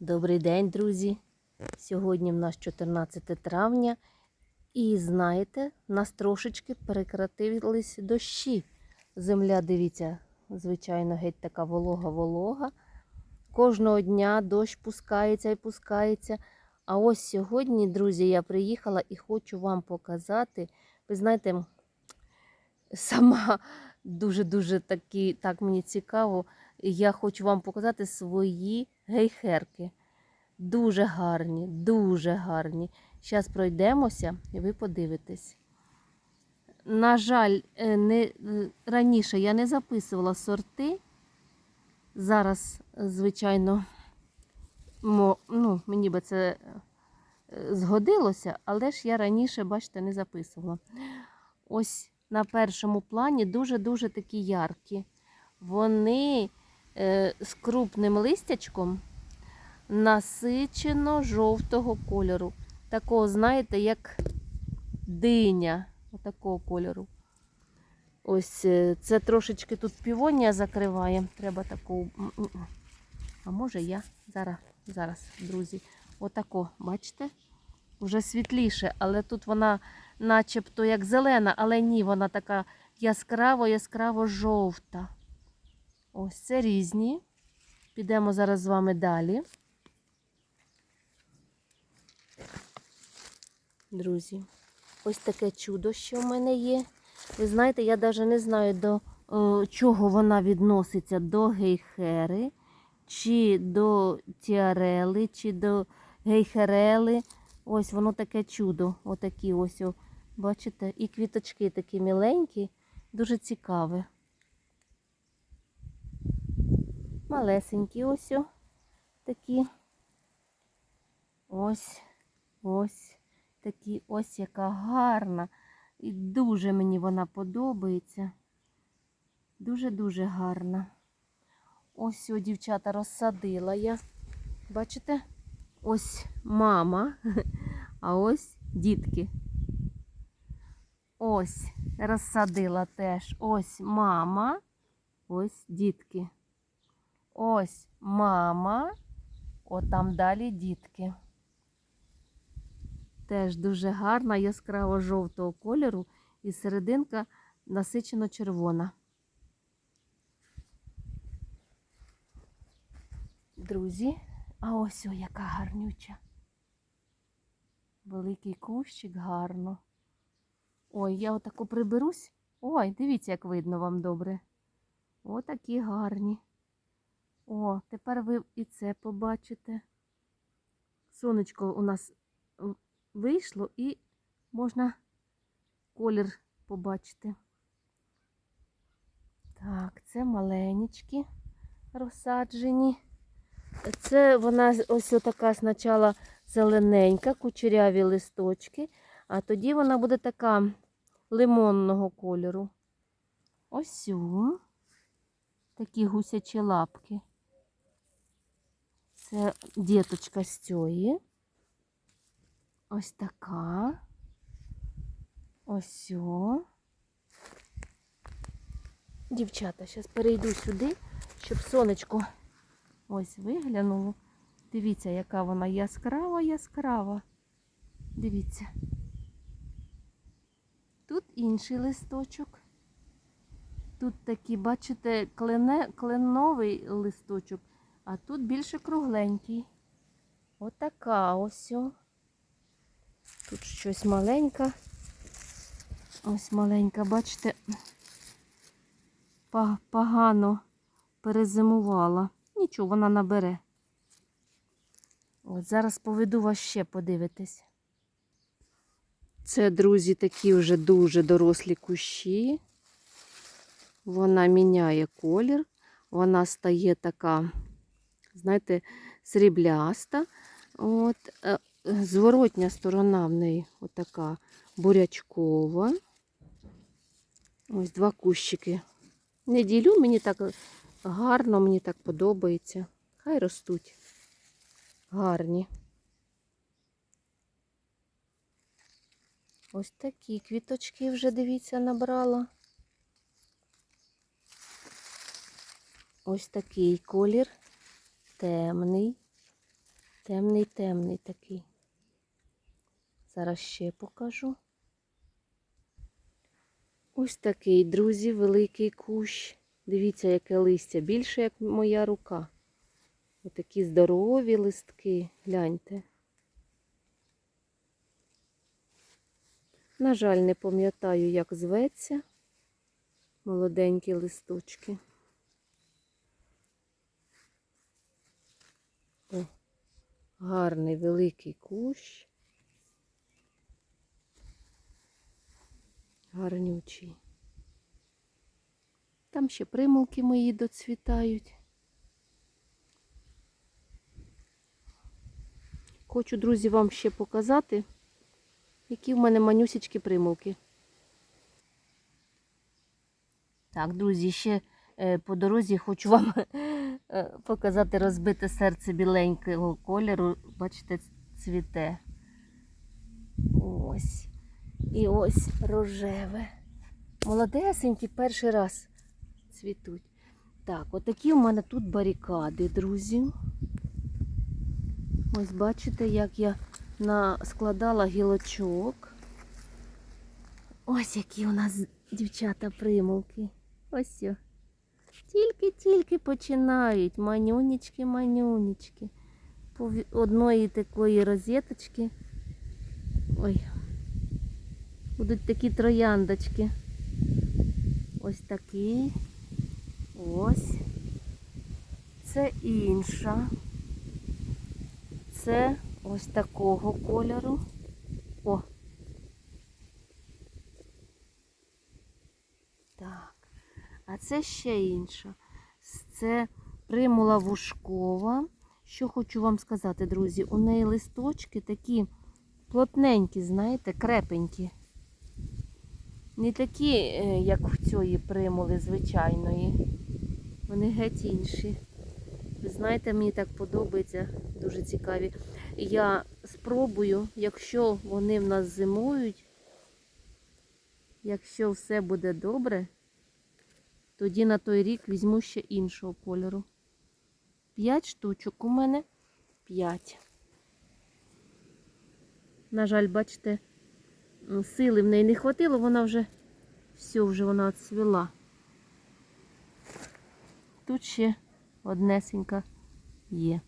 Добрий день, друзі! Сьогодні в нас 14 травня. І знаєте, в нас трошечки перекратились дощі. Земля, дивіться, звичайно, геть така волога-волога. Кожного дня дощ пускається і пускається. А ось сьогодні, друзі, я приїхала і хочу вам показати. Ви знаєте, сама дуже-дуже такі, так мені цікаво. Я хочу вам показати свої гейхерки. Дуже гарні, дуже гарні. Зараз пройдемося і ви подивитесь. На жаль, е, не, е, раніше я не записувала сорти. Зараз, е, звичайно, мо, ну, мені би це згодилося, але ж я раніше, бачите, не записувала. Ось на першому плані дуже-дуже такі яркі. Вони з крупним листячком насичено жовтого кольору. Такого, знаєте, як диня. Отакого кольору. Ось е, це трошечки тут півонія закриває. Треба м. А може я зараз, зараз, друзі, отако, бачите? Вже світліше, але тут вона начебто як зелена, але ні, вона така яскраво-яскраво жовта. Ось це різні. Підемо зараз з вами далі. Друзі, ось таке чудо, що в мене є. Ви знаєте, я навіть не знаю, до е, чого вона відноситься, до гейхери, чи до тіарели, чи до гейхерели. Ось воно таке чудо. Отакі ось, о, бачите, і квіточки такі міленькі, дуже цікаві. Малесенькі ось о, такі. Ось, ось такі, ось яка гарна. І дуже мені вона подобається. Дуже-дуже гарна. Ось о, дівчата розсадила я. Бачите? Ось мама, а ось дітки. Ось розсадила теж. Ось мама, ось дітки. Ось мама, от там далі дітки. Теж дуже гарна, яскраво жовтого кольору і серединка насичено червона. Друзі, а ось о, яка гарнюча. Великий кущик гарно. Ой, я отаку приберусь. Ой, дивіться, як видно вам добре. Отакі гарні. О, тепер ви і це побачите. Сонечко у нас вийшло і можна колір побачити. Так, це маленькі розсаджені. Це вона ось така спочатку зелененька, кучеряві листочки, а тоді вона буде така лимонного кольору. Ось такі гусячі лапки. Це діточка з цієї. Ось така. Ось о. Дівчата, зараз перейду сюди, щоб сонечко ось виглянуло. Дивіться, яка вона яскрава, яскрава. Дивіться. Тут інший листочок. Тут такий, бачите, клене, кленовий листочок, а тут більше кругленький. Отака ось. Тут щось маленьке. Ось маленька, бачите, погано перезимувала. Нічого, вона набере. От зараз поведу вас ще подивитись. Це, друзі, такі вже дуже дорослі кущі. Вона міняє колір. Вона стає така, знаєте, срібляста. От, е, зворотня сторона в неї отака бурячкова. Ось два кущики. Не ділю, мені так гарно, мені так подобається. Хай ростуть. Гарні. Ось такі квіточки вже, дивіться, набрала. Ось такий колір темний. Темний, темний такий. Зараз ще покажу. Ось такий, друзі, великий кущ. Дивіться, яке листя, більше, як моя рука. Отакі здорові листки, гляньте. На жаль, не пам'ятаю, як зветься. Молоденькі листочки. Гарний великий кущ. Гарнючий. Там ще примулки мої доцвітають. Хочу, друзі, вам ще показати, які в мене манюсічки примулки. Так, друзі, ще по дорозі хочу вам е, показати розбите серце біленького кольору. Бачите, цвіте. Ось. І ось рожеве. Молодесенькі перший раз цвітуть. Так, отакі у мене тут барикади, друзі. Ось бачите, як я складала гілочок. Ось які у нас дівчата примулки. Ось. Тільки-тільки починають. Манюнічки. По одної такої розеточки. Ой. Будуть такі трояндочки. Ось такі. Ось. Це інша. Це ось такого кольору. О. Так. А це ще інша. Це примула вушкова. Що хочу вам сказати, друзі, у неї листочки такі плотненькі, знаєте, крепенькі. Не такі, е, як в цієї примули звичайної. Вони геть інші. Ви знаєте, мені так подобається, дуже цікаві. Я спробую, якщо вони в нас зимують, якщо все буде добре, тоді на той рік візьму ще іншого кольору. П'ять штучок у мене. П'ять. На жаль, бачите, сили в неї не хватило, вона вже все, вже вона цвіла. Тут ще однесенька є.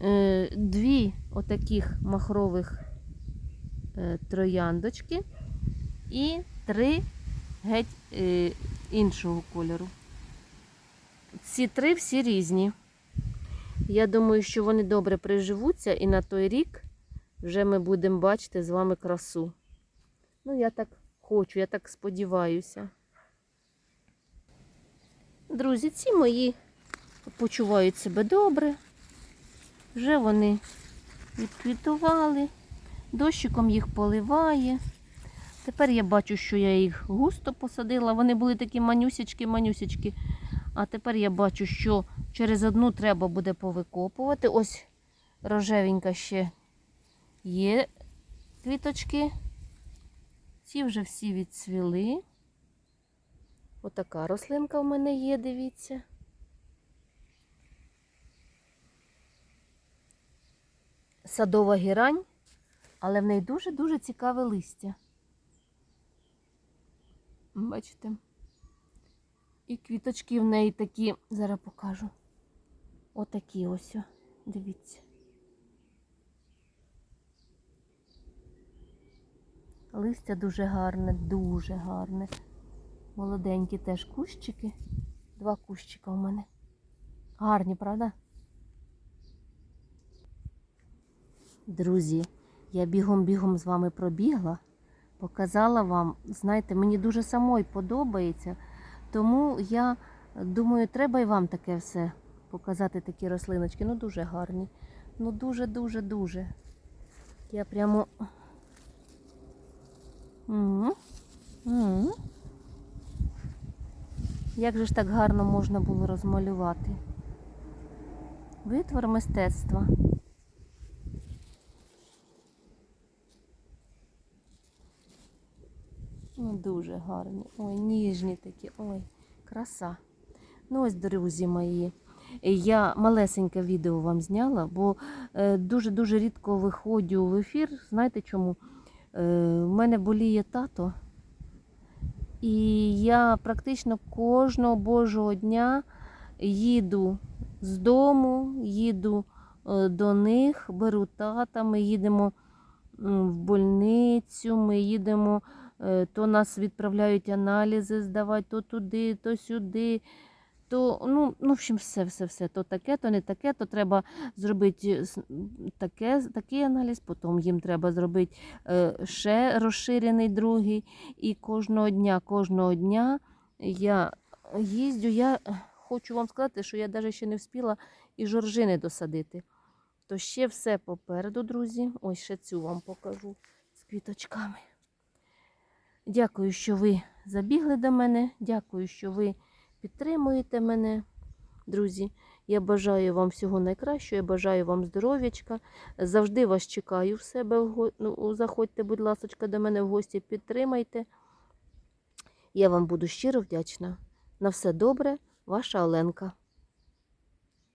Е, Дві отаких махрових е, трояндочки і три геть е, іншого кольору. Ці три всі різні. Я думаю, що вони добре приживуться і на той рік вже ми будемо бачити з вами красу. Ну, я так хочу, я так сподіваюся. Друзі, ці мої почувають себе добре. Вже вони відквітували, дощиком їх поливає. Тепер я бачу, що я їх густо посадила. Вони були такі манюсічки-манюсічки. А тепер я бачу, що через одну треба буде повикопувати. Ось рожевенька ще є квіточки. Ці вже всі відцвіли. Отака рослинка в мене є, дивіться. Садова герань, але в неї дуже-дуже цікаве листя. Бачите? І квіточки в неї такі, зараз покажу. Отакі ось, дивіться. Листя дуже гарне, дуже гарне. Молоденькі теж кущики. Два кущика у мене. Гарні, правда? Друзі, я бігом-бігом з вами пробігла, показала вам. Знаєте, мені дуже самой подобається. Тому я думаю, треба і вам таке все показати, такі рослиночки. Ну, дуже гарні. Ну, дуже-дуже-дуже. Я прямо. Угу. Угу. Як же ж так гарно можна було розмалювати? Витвор мистецтва. Дуже гарні. Ой, ніжні такі. Ой, краса. Ну ось, друзі мої. Я малесеньке відео вам зняла, бо е, дуже-дуже рідко виходжу в ефір. Знаєте чому? Е, в мене боліє тато. І я практично кожного божого дня їду з дому, їду е, до них, беру тата, ми їдемо в больницю, ми їдемо, е, то нас відправляють аналізи здавати, то туди, то сюди. То, ну, ну, в общем, все, все, все. То таке, то не таке, то треба зробити таке, такий аналіз, потім їм треба зробити е, ще розширений другий. І кожного дня, кожного дня я їздю. Я е, хочу вам сказати, що я навіть ще не встигла і жоржини досадити. То ще все попереду, друзі. Ось ще цю вам покажу з квіточками. Дякую, що ви забігли до мене. Дякую, що ви підтримуєте мене, друзі. Я бажаю вам всього найкращого, я бажаю вам здоров'ячка. Завжди вас чекаю в себе. Ну, заходьте, будь ласка, до мене в гості, підтримайте. Я вам буду щиро вдячна. На все добре, ваша Оленка.